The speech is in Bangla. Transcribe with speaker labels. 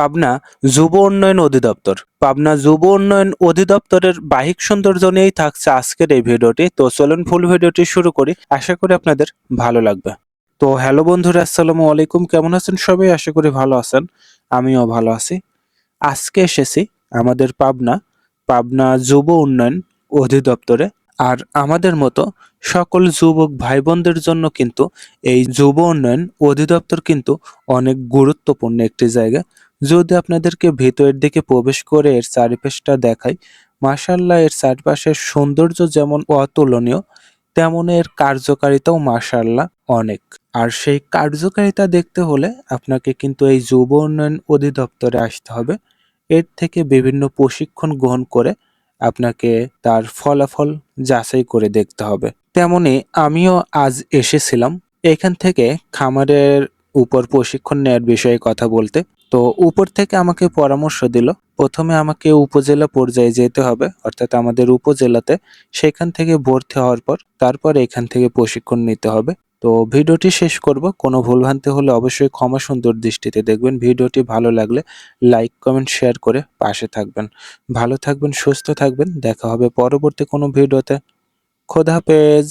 Speaker 1: পাবনা যুব উন্নয়ন অধিদপ্তর। পাবনা যুব উন্নয়ন অধিদপ্তরের বাহিক সৌন্দর্য নিয়েই থাকছে আজকের এই ভিডিওটি। তো চলুন ফুল ভিডিওটি শুরু করি। আশা করি আপনাদের ভালো লাগবে। তো হ্যালো বন্ধুরা, আসসালামু আলাইকুম। কেমন আছেন সবাই? আশা করি ভালো আছেন। আমিও ভালো আছি। আজকে এসেছি আমাদের পাবনা পাবনা যুব উন্নয়ন অধিদপ্তরে। আর আমাদের মতো সকল যুবক ভাই বোনদের জন্য কিন্তু এই যুব উন্নয়ন অধিদপ্তর কিন্তু অনেক গুরুত্বপূর্ণ একটি জায়গা। যদি আপনাদেরকে ভেতরের দিকে প্রবেশ করে এর চারিপাশটা দেখাই মাশাল্লাহ এর চারপাশের সৌন্দর্য যেমন অতুলনীয়, তেমন এর কার্যকারিতাও মাশাল্লাহ অনেক। আর সেই কার্যকারিতা দেখতে হলে আপনাকে কিন্তু এই যুব উন্নয়ন অধিদপ্তরে আসতে হবে। এর থেকে বিভিন্ন প্রশিক্ষণ গ্রহণ করে আপনাকে তার ফলাফল যাচাই করে দেখতে হবে। তেমনি আমিও আজ এসেছিলাম। এখান থেকে খামারের উপর প্রশিক্ষণ নেওয়ার বিষয়ে কথা বলতে। তো উপর থেকে আমাকে পরামর্শ দিল, প্রথমে আমাকে উপজেলা পর্যায়ে যেতে হবে, অর্থাৎ আমাদের উপজেলাতে সেখান থেকে ভর্তি হওয়ার পর তারপর এখান থেকে প্রশিক্ষণ নিতে হবে। তো ভিডিওটি শেষ করব, কোনো ভুলভ্রান্তি হলে অবশ্যই ক্ষমা সুন্দর দৃষ্টিতে দেখবেন। ভিডিওটি ভালো লাগলে লাইক, কমেন্ট, শেয়ার করে পাশে থাকবেন। ভালো থাকবেন, সুস্থ থাকবেন, দেখা হবে পরবর্তী কোনো ভিডিওতে। খোদা হাফেজ।